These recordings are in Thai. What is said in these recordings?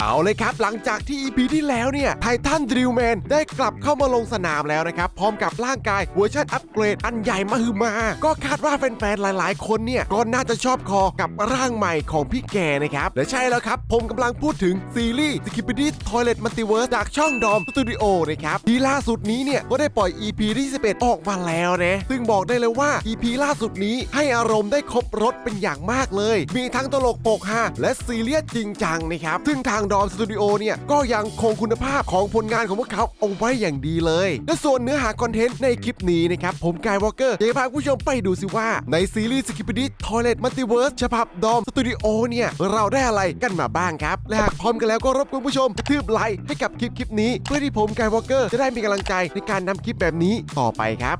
เอาเลยครับ หลังจากที่ EP ที่แล้วเนี่ยไททันดริลแมนได้กลับเข้ามาลงสนามแล้วนะครับ พร้อมกับร่างกายเวอร์ชันอัปเกรดอันใหญ่มาฮือมา ก็คาดว่าแฟนๆ หลายๆ คนเนี่ย ก็น่าจะชอบคอกับร่างใหม่ของพี่แกนะครับ และใช่แล้วครับ ผมกำลังพูดถึงซีรีส์ s k i p p y Toilet Multiverse จากช่องดอมสตูดิโอนะครับที่ล่าสุดนี้เนี่ยก็ได้ปล่อย EP ที่11ออกมาแล้วนะซึ่งบอกได้เลยว่า EP ล่าสุดนี้ให้อารมณ์ได้ครบรถเป็นอย่างมากเลย มีทั้งตลกโปกฮาและซีเรียสจริงจังนะครับซึ่งทางดอมสตูดิโอเนี่ย ก็ยังคงคุณภาพของผลงานของพวกเขาเอาไว้อย่างดีเลย และส่วนเนื้อหาคอนเทนต์ในคลิปนี้นะครับ ผมกายวอลเกอร์จะพาผู้ชมไปดูสิว่า ในซีรีส์สกิปดี้ทอยเลตมัลติเวิร์สฉบับดอมสตูดิโอเนี่ย เราได้อะไรกันมาบ้างครับ และหากพร้อมกันแล้วก็รบกวนผู้ชมทืบไลค์ให้กับคลิปคลิปนี้ เพื่อที่ผมกายวอลเกอร์จะได้มีกำลังใจในการนำคลิปแบบนี้ต่อไปครับ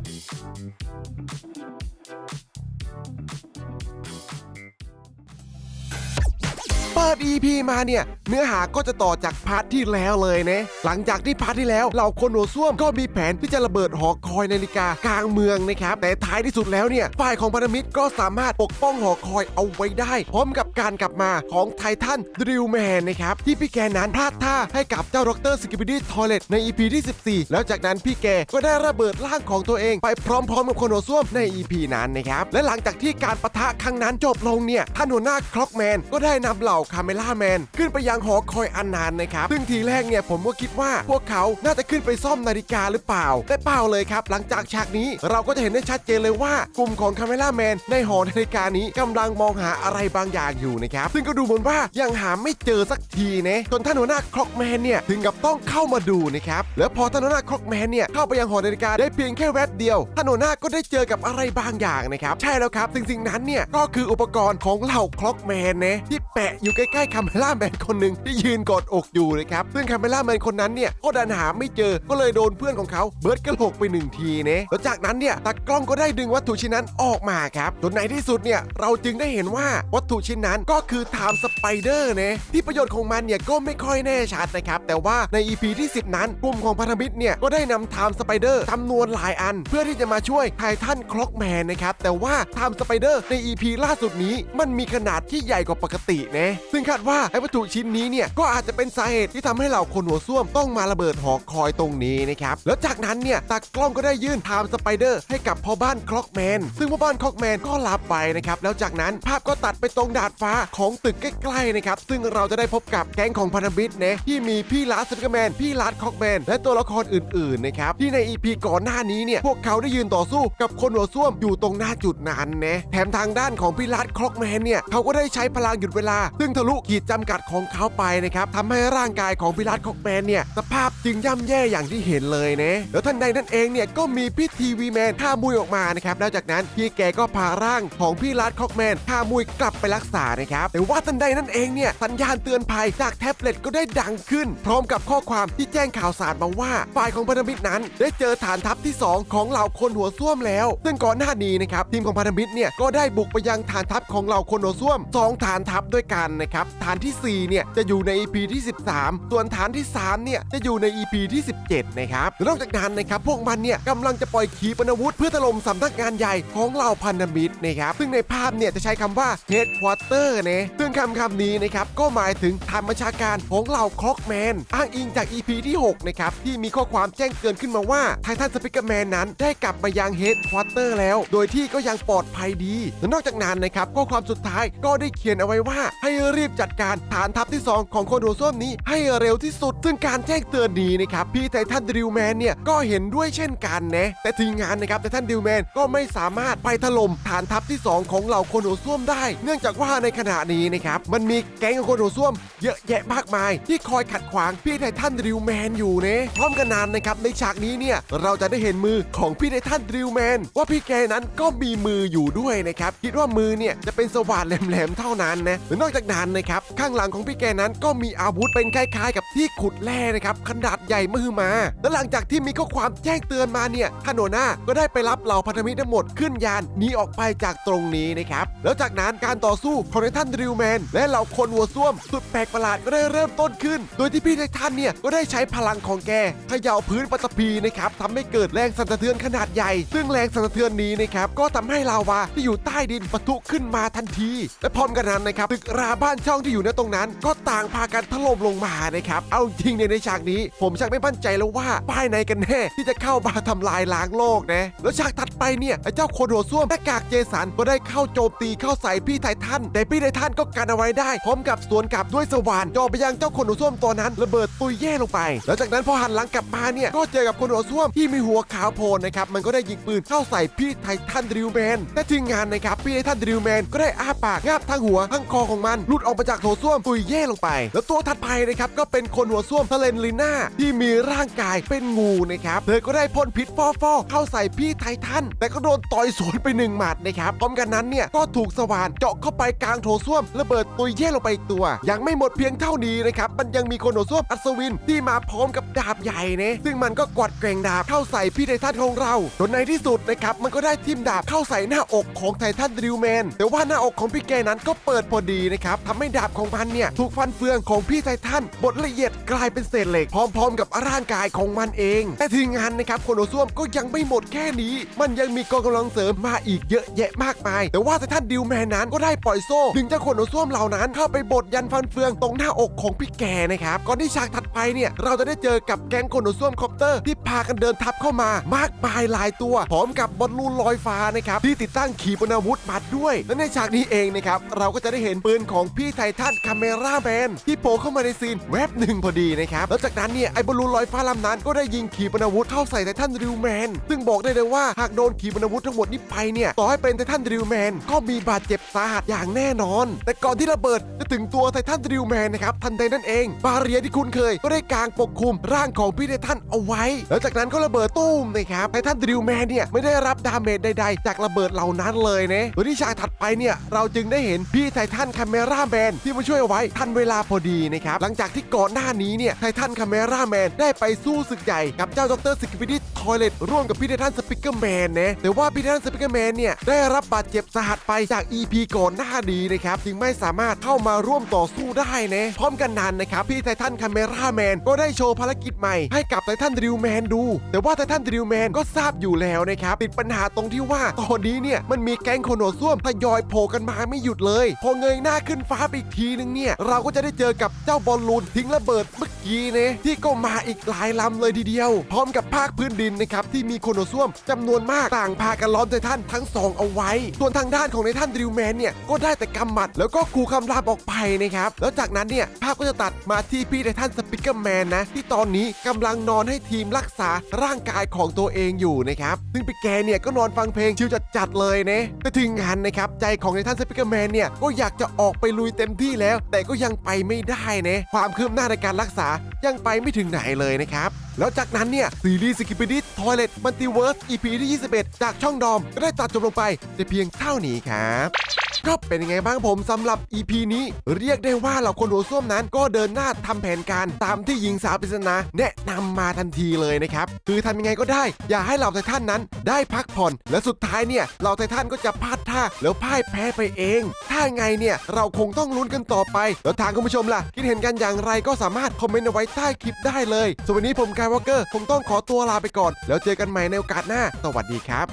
เปิด EP มาเนี่ย เนื้อหาก็จะต่อจากพาร์ทที่แล้วเลยนะ หลังจากที่พาร์ทที่แล้วเราคนหัวส้วมก็มีแผนที่จะระเบิดหอคอยนาฬิกากลางเมืองนะครับ แต่ท้ายที่สุดแล้วเนี่ย ฝ่ายของพันธมิตรก็สามารถปกป้องหอคอยเอาไว้ได้ พร้อมกับการกลับมาของไททันดริลแมนนะครับ ที่พี่แกนั้นพลาดท่าให้กับเจ้าดรสกิปปี้ทอเลตใน EP ที่ 14 แล้วจากนั้นพี่แกก็ได้ระเบิดร่างของตัวเอง ไปพร้อมๆกับคนหัวส้วมใน EP นั้นนะครับและหลังจากที่การประทะครั้งนั้นจบลงเนี่ยท่านหัวหน้าคล็อกแมนก็ได้นำเหล่าคาเมล่าแมนขึ้นไปยังหอคอยอันนานนะครับซึ่งทีแรกเนี่ยผมก็คิดว่าพวกเขาน่าจะขึ้นไปซ่อมนาฬิกาหรือเปล่า แต่เปล่าเลยครับ หลังจากฉากนี้เราก็จะเห็นได้ชัดเจนเลยว่ากลุ่มของคาเมล่าแมนในหอนาฬิกานี้กำลังมองหาอะไรบางอย่างอยู่นะครับซึ่งก็ดูเหมือนว่ายังหาไม่เจอสักทีนะจนท่านหัวหน้าคล็อกแมนเนี่ยถึงกับต้องเข้ามาดูนะครับแล้วพอท่านหัวหน้าคล็อกแมนเนี่ยเข้าไปยังหอนาฬิกาได้เพียงแค่แวบเดียวท่านหัวหน้าก็ได้เจอกับอะไรบางอย่างนะครับใช่แล้วครับสิ่งสิ่งนั้นเนี่ยก็คืออุปกรณ์ของเหล่าคล็อกแมนนะที่แปะอยู่ใกล้ๆคาเมล่าแมนคนหนึ่งที่ยืนกอดอกอยู่นะครับ ซึ่งคาเมล่าแมนคนนั้นเนี่ยก็ดันหาไม่เจอก็เลยโดนเพื่อนของเขาเบิร์ดกระโหลกไปหนึ่งทีนะแล้วจากนั้นเนี่ยตากล้องก็ได้ดึงวัตถุชิ้นนั้นออกมาครับจนในที่สุดเนี่ยเราจึงได้เห็นว่าวัตถุชิ้นนั้นก็คือไทม์สไปเดอร์นะที่ประโยชน์ของมันเนี่ยก็ไม่ค่อยแน่ชัดนะครับแต่ว่าใน EP ที่ 10 นั้นกลุ่มของพันธมิตรเนี่ยก็ได้นำไทม์สไปเดอร์จำนวนหลายอัน เพื่อที่จะมาช่วยไททันคล็อกแมนนะครับแต่ว่าไทม์สไปเดอร์ใน EP ล่าสุดนี้มันมีขนาดที่ใหญ่กว่าปกตินะ ซึ่งคาดว่าไอ้วัตถุชิ้นนี้เนี่ยก็อาจจะเป็นสาเหตุที่ทำให้เหล่าคนหัวส้วมต้องมาระเบิดหอคอยตรงนี้นะครับแล้วจากนั้นเนี่ยตากล้องก็ได้ยื่นไทม์สไปเดอร์ให้กับพ่อบ้านคล็อกแมนซึ่งพ่อบ้านคล็อกแมนก็รับไปนะครับแล้วจากนั้นภาพก็ตัดไปตรงดาดฟ้าของตึกใกล้ๆนะครับซึ่งเราจะได้พบกับแก๊งของพันธมิตรนะที่มีพี่ลาสสปิกแมนพี่ลาสคล็อกแมนและตัวละครอื่นๆนะครับที่ใน EP ก่อนหน้านี้เนี่ยพวกเขาได้ยืนต่อสู้กับคนหัวส้วมอยู่ตรงหน้าจุดนั้นนะแถมทางด้านของพี่ลาสคล็อกแมนเนี่ยเขาก็ได้ใช้พลังหยุดเวลา ซึ่งทะลุขีดจำกัดของเขาไปนะครับทำให้ร่างกายของพี่ลาสคอกแมนเนี่ยสภาพจึงย่ำแย่อย่างที่เห็นเลยนะแล้วทันใดนั้นเองเนี่ยก็มีพี่ทีวีแมนท่ามุยออกมานะครับแล้วจากนั้นพี่แกก็พาร่างของพี่ลาสคอกแมนท่ามุยกลับไปรักษานะครับแต่ว่าทันใดนั้นเองเนี่ยสัญญาณเตือนภัยจากแท็บเล็ตก็ได้ดังขึ้น พร้อมกับข้อความที่แจ้งข่าวสารมาว่าฝ่ายของพันธมิตรนั้น ได้เจอฐานทัพที่ 2 ของเหล่าคนหัวส้วมแล้ว ซึ่งก่อนหน้านี้นะครับทีมของพันธมิตรเนี่ยก็ได้บุกไปยังฐานทัพของเหล่าคนหัวส้วมสองฐานทัพด้วยกันนะครับ ฐานทีสี่ 4 เนี่ยจะอยู่ใน EP ที่ 13 ส่วนฐานที่ 3 เนี่ยจะอยู่ใน EP ที่ 17 นะครับและนอกจากนั้นนะครับพวกมันเนี่ยกำลังจะปล่อยขีปนาวุธเพื่อถล่มสำนักงานใหญ่ของเหล่าพันธมิตรนะครับ ซึ่งในภาพเนี่ยจะใช้คำว่า headquarter นะซึ่งคำคำนี้นะครับก็หมายถึงฐานบัญชาการของเหล่าคล็อกแมนอ้างอิงจาก EP ที่ 6 นะครับ ที่มีข้อความแจ้งเตือนขึ้นมาว่าไททันสปิกเกอร์แมนนั้นได้กลับมายังเฮดควอเตอร์แล้ว โดยที่ก็ยังปลอดภัยดีและนอกจากนั้นนะครับข้อความสุดท้ายก็ได้เขียนเอาไว้ว่าให้รีบจัดการฐานทัพที่ 2 ของคนหัวส้วมนี้ให้เร็วที่สุด ซึ่งการแจ้งเตือนนี้นะครับพี่ไททันดิวแมนเนี่ยก็เห็นด้วยเช่นกันนะแต่ทีมงานนะครับไททันดิวแมนก็ไม่สามารถไปถล่มฐานทัพที่ 2 ของเหล่าคนหัวส้วมได้ เนื่องจากว่าในขณะนี้นะครับมันมีแก๊งของคนหัวส้วมเยอะแยะมากมาย ที่คอยขัดขวางพี่ไททันดิวแมนอยู่นะพร้อมกันนั้นนะครับในฉากนี้เนี่ยเราจะได้เห็นมือของพี่ไททันดิวแมนว่าพี่แกนั้นก็มีมืออยู่ด้วยนะครับคิดว่ามือเนี่ยจะเป็นสว่านแหลมๆเท่านั้นนะนอกจากนั้นนะครับ ข้างหลังของพี่แกนั้นก็มีอาวุธเป็นคล้ายๆ กับที่ขุดแร่นะครับขนาดใหญ่มือมา และหลังจากที่มีข้อความแจ้งเตือนมาเนี่ยท่านโนนาก็ได้ไปรับเหล่าพันธมิตรทั้งหมดขึ้นยานหนีออกไปจากตรงนี้นะครับ แล้วจากนั้นการต่อสู้ของไททันดริวแมนและเหล่าคนหัวส้วม สุดแปลกประหลาดก็ได้เริ่มต้นขึ้น โดยที่พี่ไททันเนี่ยก็ได้ใช้พลังของแกเขย่าพื้นปัตภีนะครับทำให้เกิดแรงสั่นสะเทือนขนาดใหญ่ ซึ่งแรงสั่นสะเทือนนี้นะครับก็ทำให้ลาวาที่อยู่ใต้ดินปะทุขึ้นมาทันที และพร้อมกันนั้นนะครับตึกราบ้านานช่องที่อยู่ณตรงนั้น ก็ต่างพากันถล่มลงมานะครับ เอาจริงเนี่ยในฉากนี้ ผมชักไม่มั่นใจแล้วว่าป้ายไหนกันแน่ที่จะเข้ามาทำลายล้างโลกนะ แล้วฉากถัดไปเนี่ยไอ้เจ้าคนหัวส้วมหน้ากากเจสันก็ได้เข้าโจมตีเข้าใส่พี่ไททันแต่พี่ไททันก็กันเอาไว้ได้ พร้อมกับสวนกลับด้วยสว่านจ่อไปยังเจ้าคนหัวส้วมตัวนั้นระเบิดตุยเย่ลงไป แล้วจากนั้นพอหันหลังกลับมาเนี่ยก็เจอกับคนหัวส้วมที่มีหัวขาวโพลนนะครับมันก็ได้ยิงปืนเข้าใส่พี่ไททันดริวแมนแต่ทีมงานนะครับพี่ไททันดริวแมนก็ได้อ้าปากงาบทั้งหัวทั้งคอของมันหลุดออกมาจากโถส้วมตุยเย่ลงไป แล้วตัวถัดไปนะครับก็เป็นคนหัวส้วมทะเลนลิน่าที่มีร่างกายเป็นงูนะครับเธอก็ได้พ่นพิษฟอฟอเข้าใส่พี่ไททันแต่ก็โดนต่อยสวนไปหนึ่งหมัดนะครับพร้อมกันนั้นเนี่ยก็ถูกสว่านเจาะเข้าไปกลางโถส้วมระเบิดตุยเย่ลงไปอีกตัว ยังไม่หมดเพียงเท่านี้นะครับมันยังมีคนหัวส้วมอัศวินที่มาพร้อมกับดาบใหญ่นะซึ่งมันก็กวัดแกงดาบเข้าใส่พี่ไททันของเราจนในที่สุดนะครับมันก็ได้ทิ่มดาบเข้าใส่หน้าอกของไททันดริวแมนแต่ว่าหน้าอกของพี่แกนั้นก็เปิดพอดีนะครับทำให้ดาบของมันเนี่ยถูกฟันเฟืองของพี่ไททันบดละเอียดกลายเป็นเศษเหล็ก พร้อม ๆ กับร่างกายของมันเอง แต่ทีมงานนะครับคนหัวส้วมก็ยังไม่หมดแค่นี้ มันยังมีกองกำลังเสริมมาอีกเยอะแยะมากมาย แต่ว่าไททันดิวแมนนั้นก็ได้ปล่อยโซ่ ดึงเจ้าคนหัวส้วมเหล่านั้นเข้าไปบดยันฟันเฟืองตรงหน้าอกของพี่แกนะครับก่อนที่ฉากถัดไปเนี่ยเราจะได้เจอกับแก๊งคนหัวส้วมคอปเตอร์ที่พากันเดินทับเข้ามามากมายหลายตัวพร้อมกับบอลลูนลอยฟ้านะครับที่ติดตั้งขีปนาวุธมาด้วยและในฉากนี้เองนะครับเราก็จะได้เห็นปืนของพี่ไททันคาเมราแมนที่โผล่เข้ามาในซีนแวบหนึ่งพอดีนะครับ แล้วจากนั้นเนี่ยไอ้บอลลูนลอยฟ้าลำนั้นก็ได้ยิงขีปนาวุธเข้าใส่ไททันริวแมนซึ่งบอกได้เลยว่าหากโดนขีปนาวุธทั้งหมดนี้ไปเนี่ยต่อให้เป็นไททันริวแมนก็มีบาดเจ็บสาหัสอย่างแน่นอน แต่ก่อนที่ระเบิดจะถึงตัวไททันริวแมนนะครับทันใดนั่นเอง บาเรียที่คุ้นเคยก็ได้กางปกคลุมร่างของพี่ไททันเอาไว้ แล้วจากนั้นก็ระเบิดตุ้มนะครับไททันริวแมนเนี่ยไม่ได้รับดาเมจใด ๆ จากระเบิดเหล่านั้นเลยนะโดยที่ฉากถัดไปเนี่ยเราจึงได้เห็นพี่ไททันคาเมราแมนที่มาช่วยเอาไว้ทันเวลาพอดีนะครับ หลังจากที่ก่อนหน้านี้เนี่ยไททันคาเมราแมนได้ไปสู้ศึกใหญ่กับเจ้าดรสกิปิดิทอยเลตร่วมกับพี่ไททันสปิเกอร์แมนนะแต่ว่าพี่ไททันสปิเกอร์แมนเนี่ยได้รับบาดเจ็บสาหัสไปจาก EP ก่อนหน้านี้นะครับจึงไม่สามารถเข้ามาร่วมต่อสู้ได้นะพร้อมกันนั้นนะครับพี่ไททันคาเมราแมนก็ได้โชว์ภารกิจใหม่ให้กับไททันดริวแมนดู แต่ว่าไททันดริวแมนก็ทราบอยู่แล้วนะครับติดปัญหาตรงที่ว่าตอนนี้เนี่ยมันมีแก๊งโคโนส้วมทยอยโผล่กันมาไม่หยุดเลย พอเงยหน้าขึ้นฟ้าไปอีกทีนึงเนี่ย เราก็จะได้เจอกับเจ้าบอลลูนทิ้งระเบิดเมื่อกี้เนี่ยที่ก็มาอีกหลายลำเลยทีเดียว พร้อมกับภาคพื้นดินนะครับที่มีโคโนส้วมจำนวนมากต่างพากันล้อมไททันทั้งสองเอาไว้ ส่วนทางด้านของไททันดริวแมนเนี่ยก็ได้แต่กำหมัด แล้วก็ขู่คำรามออกไปนะครับแล้วจากนั้นเนี่ยภาพก็จะตัดมาที่พี่ไททันสปิเกอร์แมนนะที่ตอนนี้กำลังนอนให้ทีมรักษาร่างกายของตัวเองอยู่นะครับซึ่งพี่แกเนี่ยก็นอนฟังเพลงชิวจัดๆเลยนะแต่ถึงงานนะครับใจของไททันสปิเกอร์แมนเนี่ยก็อยากจะออกไปลุยเต็มที่แล้ว แต่ก็ยังไปไม่ได้นะความคืบหน้าในการรักษายังไปไม่ถึงไหนเลยนะครับ แล้วจากนั้นเนี่ย ซีรีส์สกิป i ดิทอยเลตมัลติเวิร์สอีพีที่ 21 จากช่องดอมก็ได้ตัดจบลงไปแต่เพียงเท่านี้ครับ ก็เป็นยังไงบ้างผมสำหรับ EP นี้ เรียกได้ว่าเหล่าคนหัวส้วมนั้นก็เดินหน้าทำแผนการตามที่หญิงสาวปริศนาแนะนำมาทันทีเลยนะครับคือทำยังไงก็ได้ อย่าให้เหล่าไททันนั้นได้พักผ่อน และสุดท้ายเนี่ยเหล่าไททันก็จะพลาดท่าแล้วพ่ายแพ้ไปเอง ถ้าไงเนี่ยเราคงต้องลุ้นกันต่อไป แล้วทางคุณผู้ชมล่ะ คิดเห็นกันอย่างไรก็สามารถคอมเมนต์เอาไว้ใต้คลิปได้เลยส่วนวันนี้ผมกายวอลเกอร์คงต้องขอตัวลาไปก่อน แล้วเจอกันใหม่ในโอกาสหน้า สวัสดีครับ